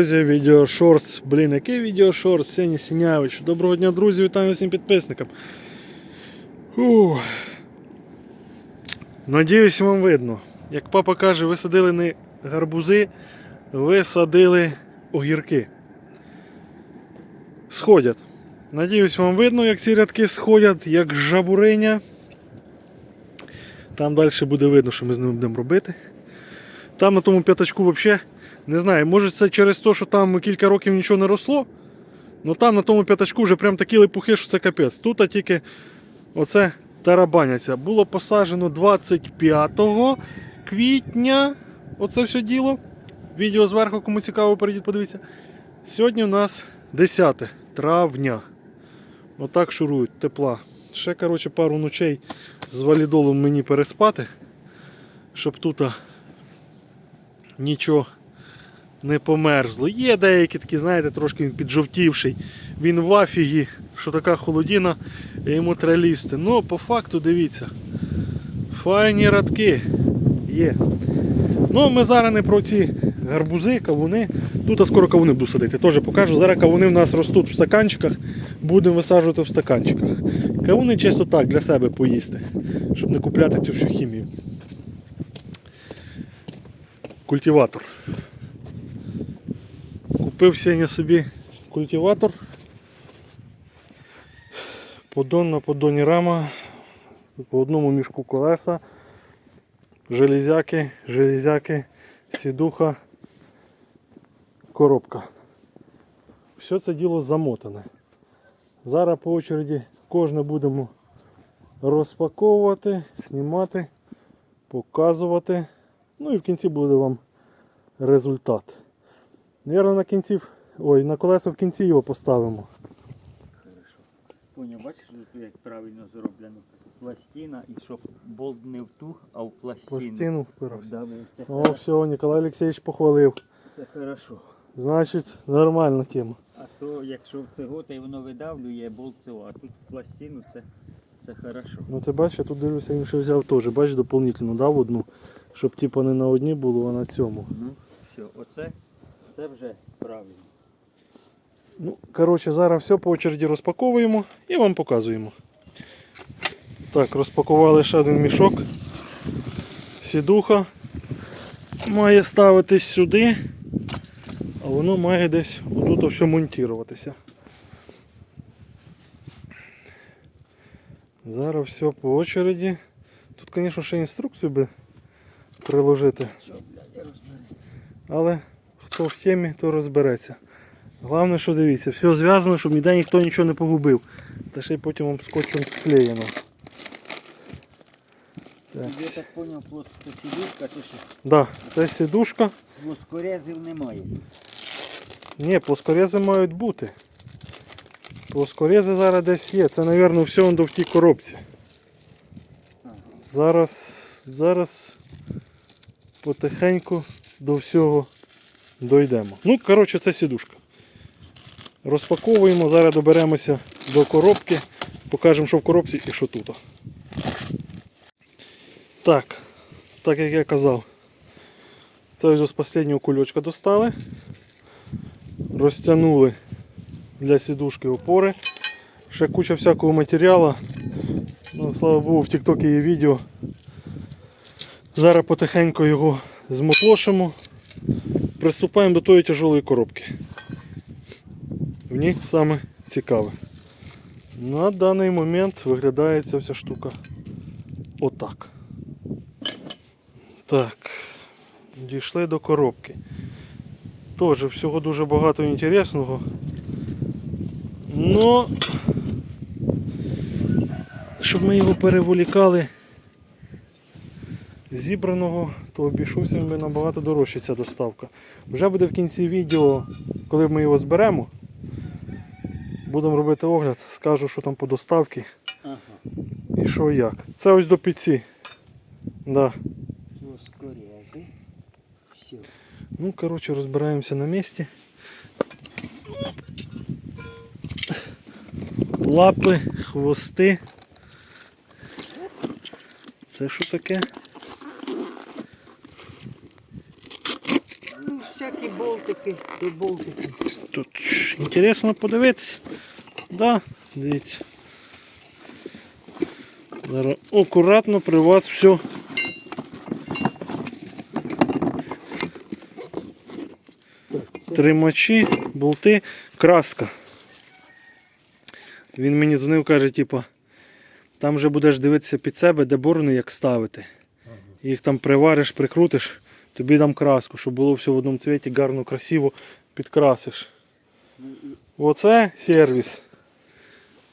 друзі, відео Шортс. Блін, який відео Шортс? Сені Сінявич. Доброго дня, друзі, вітаю всім підписникам. Ух. Надіюсь, вам видно. Як папа каже, ви садили не гарбузи, ви садили огірки. Сходять. Надіюсь, вам видно, як ці рядки сходять, як жабуриня. Там далі буде видно, що ми з ними будемо робити. Там на тому п'ятачку взагалі, не знаю, може це через те, що там кілька років нічого не росло. Ну там на тому п'ятачку вже прям такі липухи, що це капець. Тут а тільки оце тарабаняться. Було посаджено 25 квітня. Оце все діло. Відео зверху, кому цікаво, перейдіть, подивіться. Сьогодні у нас 10 травня. Отак шурують, тепла. Ще коротше, пару ночей з валідолом мені переспати, щоб тут нічого не померзло. Є деякі такі, знаєте, трошки він піджовтівший. Він в афігі, що така холодіна, йому треба лізти. Ну, по факту дивіться. Файні радки є. Ну, ми зараз не про ці гарбузи, кавуни. Тут а скоро кавуни буду садити. Теж покажу. Зараз кавуни в нас ростуть в стаканчиках, будемо висаджувати в стаканчиках. Кавуни чисто так для себе поїсти, щоб не купляти цю всю хімію. Культиватор. Купив Сеня собі культиватор. Подон на подоні рама. По одному мішку колеса. Железяки, железяки, сідуха, коробка. Все це діло замотане. Зараз по очереді кожне будемо розпаковувати, знімати, показувати. Ну і в кінці буде вам результат. Навірно, на кінці, ой, на колеса в кінці його поставимо. Поняв, бачиш, тут як правильно зроблено. Пластина і щоб болт не втух, а в пластину. Пластину впирався. Це, О, все, Ніколай Олексійович похвалив. це хорошо. Значить, нормальна тема. А то якщо в цегота і воно видавлює болт цього, а тут пластину це, це хорошо. Ну ти бачиш, я тут дивлюся, він ще взяв теж. Бачиш, доповнительно дав одну, щоб типу не на одній було, а на цьому. Ну, все, оце це вже правильно. Ну, коротше, зараз все по очереді розпаковуємо і вам показуємо. Так, розпакували ще один мішок. Сідуха має ставитись сюди, а воно має десь отут все монтуватися. Зараз все по очереді. Тут, звісно, ще інструкцію би приложити. Але хто в темі, то розбереться. Головне, що дивіться, все зв'язано, щоб ніде ніхто нічого не погубив. Та ще й потім вам скотчем склеєно. Так. Я так поняв, плоска сідушка, чи що? Да, це сідушка. Плоскорезів немає. Ні, плоскорези мають бути. Плоскорези зараз десь є. Це, мабуть, все воно в тій коробці. Зараз, зараз потихеньку до всього дійдемо. Ну, коротше, це сідушка. Розпаковуємо, зараз доберемося до коробки, покажемо, що в коробці і що тут. Так, так як я казав, це вже з останнього кульочка достали. Розтягнули для сідушки опори. Ще куча всякого матеріалу. Ну, слава Богу, в TikTok є відео. Зараз потихеньку його змотлошимо. Приступаємо до тої тяжелої коробки. В ній саме цікаве. На даний момент виглядає ця вся штука отак. Так, дійшли до коробки. Теж всього дуже багато інтересного. Но щоб ми його переволікали зібраного, то обійшовся би набагато дорожче ця доставка. Вже буде в кінці відео, коли ми його зберемо. Будемо робити огляд, скажу, що там по доставці Ага. і що і як. Це ось до піці. Да. Ну, коротше, розбираємося на місці. Лапи, хвости. Це що таке? Болтики, то болтики. Тут інтересно подивитися. Да, дивіться. Зараз акуратно при вас все. Тримачі, болти, краска. Він мені дзвонив, каже, типу, там вже будеш дивитися під себе, де борони як ставити. Їх там привариш, прикрутиш, тобі дам краску, щоб було все в одному цвіті, гарно, красиво підкрасиш. Оце сервіс.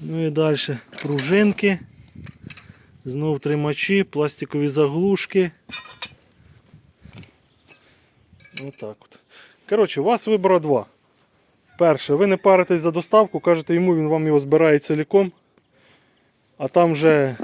Ну і далі пружинки. Знов тримачі, пластикові заглушки. Отак от. Коротше, у вас вибора два. Перше, ви не паритесь за доставку, кажете йому, він вам його збирає ціліком. А там вже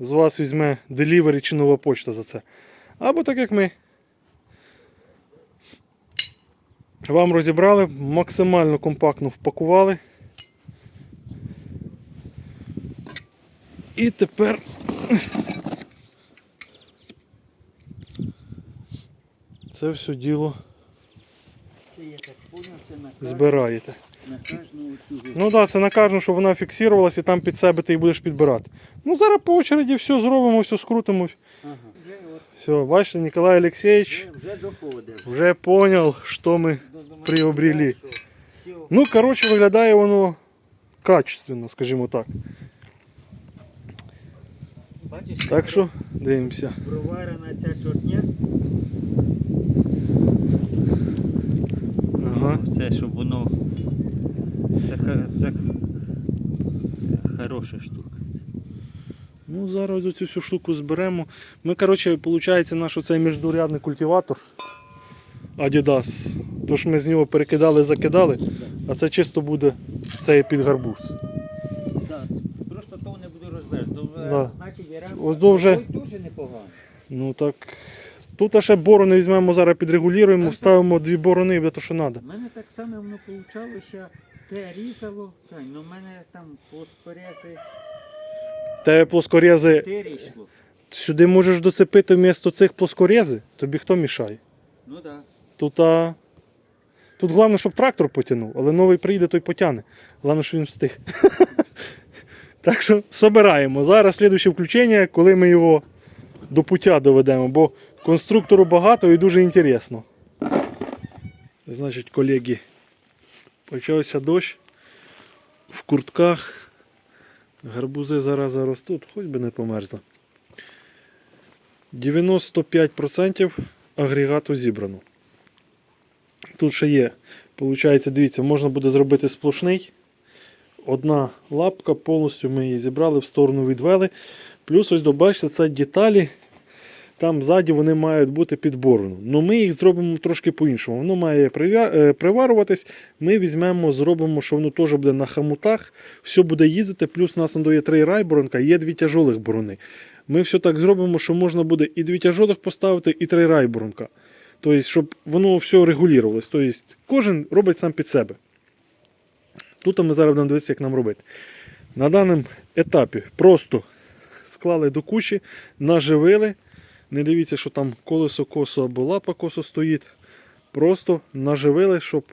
з вас візьме делівері чи нова почта за це. Або так як ми. Вам розібрали, максимально компактно впакували. І тепер це все діло збираєте. Ну так, да, це накажемо, щоб вона фіксувалася і там під себе ти її будеш підбирати. Ну зараз по очереді все зробимо, все скрутимо. Ага. Все, бачите, Ніколай Олексійович вже, вже вже зрозумів, що ми приобрели. Ну, коротше, виглядає воно качественно, скажімо так. бачиш, Так що дивимося. проварена ця чорня. Ага. Це, щоб воно. Це, ха- це хороша штука. Ну, зараз цю всю штуку зберемо. Ми, коротше, виходить, наш оцей міждурядний культиватор Adidas. Тож ми з нього перекидали, закидали, а це чисто буде цей під гарбуз. Да. Просто то не буду розбирати. Да. Значить, Ось дуже непогано. Ну так. Тут ще борони візьмемо, зараз підрегулюємо, вставимо дві борони і буде то, що треба. У мене так само воно получалося, те різало, ну в мене там плоскорези Те плоскорези, сюди можеш доцепити вмісто цих плоскорези, тобі хто мішає? Ну так. Да. Тут, а... Тут головне, щоб трактор потягнув, але новий прийде, той потягне. Головне, щоб він встиг. так що собираємо. Зараз слідуюче включення, коли ми його до пуття доведемо, бо конструктору багато і дуже інтересно. Значить, колеги, почався дощ в куртках. Гарбузи зараз заростуть, хоч би не померзло. 95% агрегату зібрано. Тут ще є, виходить, дивіться, можна буде зробити сплошний. Одна лапка, повністю ми її зібрали, в сторону відвели. Плюс ось добачте, це деталі. Там ззаді вони мають бути підборені. Ну ми їх зробимо трошки по-іншому. Воно має е, приварюватись. Ми візьмемо, зробимо, що воно теж буде на хамутах, все буде їздити. Плюс у нас є три райборонка, є дві тяжолих борони. Ми все так зробимо, що можна буде і дві тяжолих поставити, і три райборонка. Тобто, щоб воно все регулювалось. Тобто, кожен робить сам під себе. Тут ми зараз будемо дивитися, як нам робити. На даному етапі просто склали до кучі, наживили. Не дивіться, що там колесо косо або лапа косо стоїть. Просто наживили, щоб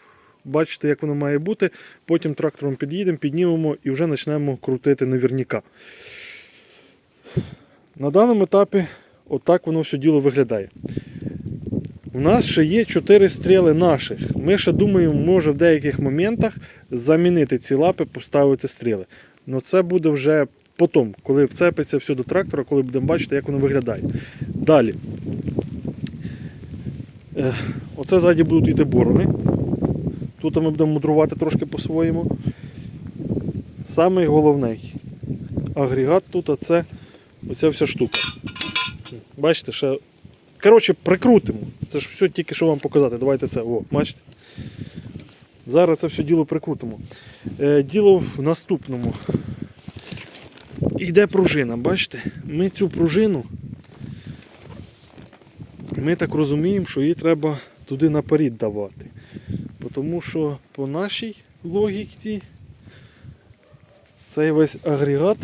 бачити, як воно має бути. Потім трактором під'їдемо, піднімемо і вже почнемо крутити наверняка. На даному етапі отак воно все діло виглядає. У нас ще є 4 стріли наших. Ми ще думаємо, може в деяких моментах замінити ці лапи, поставити стріли. Але це буде вже потім, коли вцепиться все до трактора, коли будемо бачити, як воно виглядає. Далі. Оце ззаді будуть йти борони. Тут ми будемо мудрувати трошки по-своєму. Самий головний агрегат тут це оця вся штука. Бачите, ще. Коротше, прикрутимо. Це ж все тільки що вам показати. Давайте це. О, бачите? Зараз це все діло прикрутимо. Е, діло в наступному. Йде пружина, бачите? Ми цю пружину. Ми так розуміємо, що її треба туди наперед давати. Тому що по нашій логіці цей весь агрегат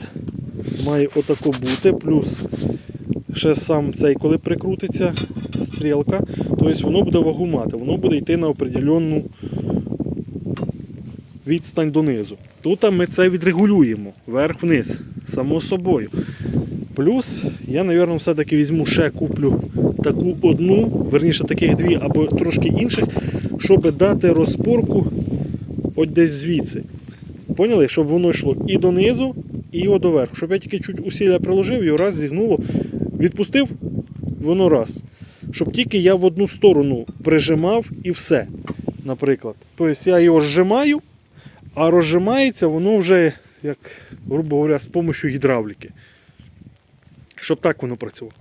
має отако бути, плюс ще сам цей, коли прикрутиться, стрілка, тобто воно буде вагу мати, воно буде йти на определенну відстань донизу. Тут ми це відрегулюємо вверх-вниз, само собою. Плюс я, мабуть, все-таки візьму ще куплю таку одну, верніше таких дві або трошки інших, щоб дати розпорку от десь звідси. Поняли? Щоб воно йшло і донизу, і от доверху. Щоб я тільки чуть усилля приложив, його раз зігнуло, відпустив, воно раз. Щоб тільки я в одну сторону прижимав і все. Наприклад. Тобто я його зжимаю, а розжимається воно вже, як, грубо говоря, з допомогою гідравліки. Щоб так воно працювало.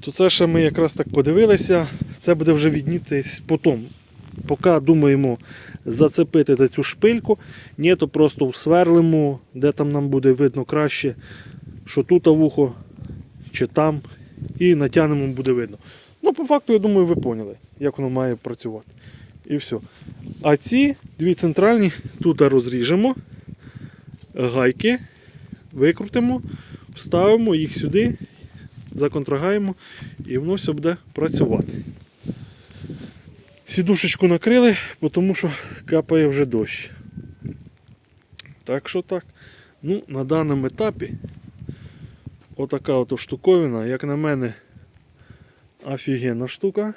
То це ще ми якраз так подивилися. Це буде вже віднітись потім. Поки думаємо зацепити за цю шпильку, ні, то просто сверлимо, де там нам буде видно краще, що тут вухо чи там, і натягнемо буде видно. Ну, по факту, я думаю, ви поняли, як воно має працювати. І все. А ці дві центральні тут розріжемо, гайки, викрутимо, вставимо їх сюди, законтрагаємо і воно все буде працювати. Сідушечку накрили, тому що капає вже дощ. Так що так. Ну, на даному етапі отака от штуковина, як на мене, офігенна штука.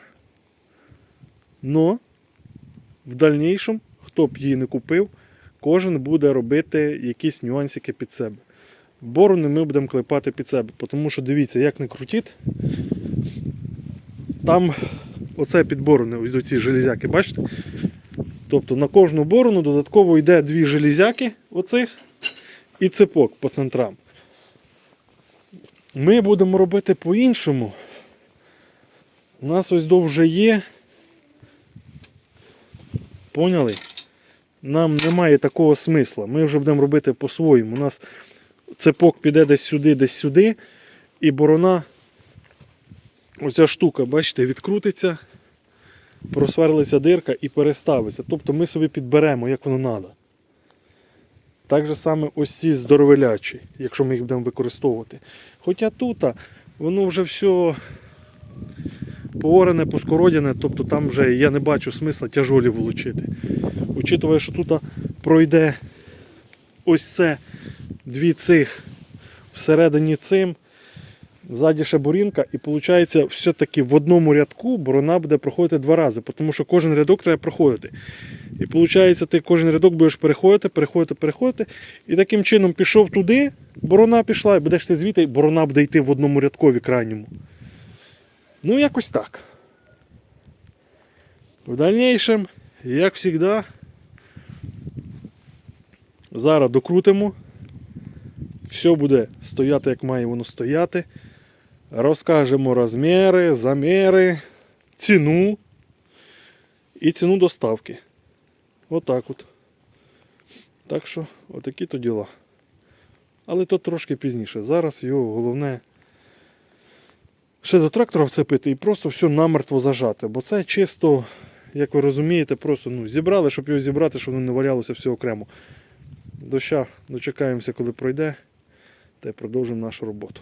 Но в дальнішому, хто б її не купив, кожен буде робити якісь нюансики під себе. Борони ми будемо клепати під себе, тому що дивіться, як не крутіть, там оце під борони, ось ці железяки, бачите? Тобто на кожну борону додатково йде дві железяки оцих і цепок по центрам. Ми будемо робити по-іншому. У нас ось до вже є. Поняли? Нам немає такого смисла. Ми вже будемо робити по-своєму. У нас цепок піде десь сюди, десь сюди, і борона, оця штука, бачите, відкрутиться, просверлиться дирка і переставиться. Тобто ми собі підберемо, як воно треба. Так же саме ось ці здоровелячі, якщо ми їх будемо використовувати. Хоча тут воно вже все поворене, поскородяне, тобто там вже я не бачу смисла тяжолі влучити. Учитывая, що тут пройде ось це дві цих всередині цим, ззаді ще бурінка, і виходить, все-таки в одному рядку борона буде проходити два рази, тому що кожен рядок треба проходити. І виходить, ти кожен рядок будеш переходити, переходити, переходити. І таким чином пішов туди, борона пішла, і будеш ти звідти, борона буде йти в одному рядкові крайньому. Ну, якось так. В дальнейшем, як завжди, зараз докрутимо. Все буде стояти, як має воно стояти. Розкажемо розміри, заміри, ціну і ціну доставки. Отак от. Так що, отакі то діла. Але то трошки пізніше. Зараз його головне ще до трактора вцепити і просто все намертво зажати. Бо це чисто, як ви розумієте, просто ну, зібрали, щоб його зібрати, щоб воно не валялося все окремо. Доща дочекаємося, коли пройде, та й продовжимо нашу роботу.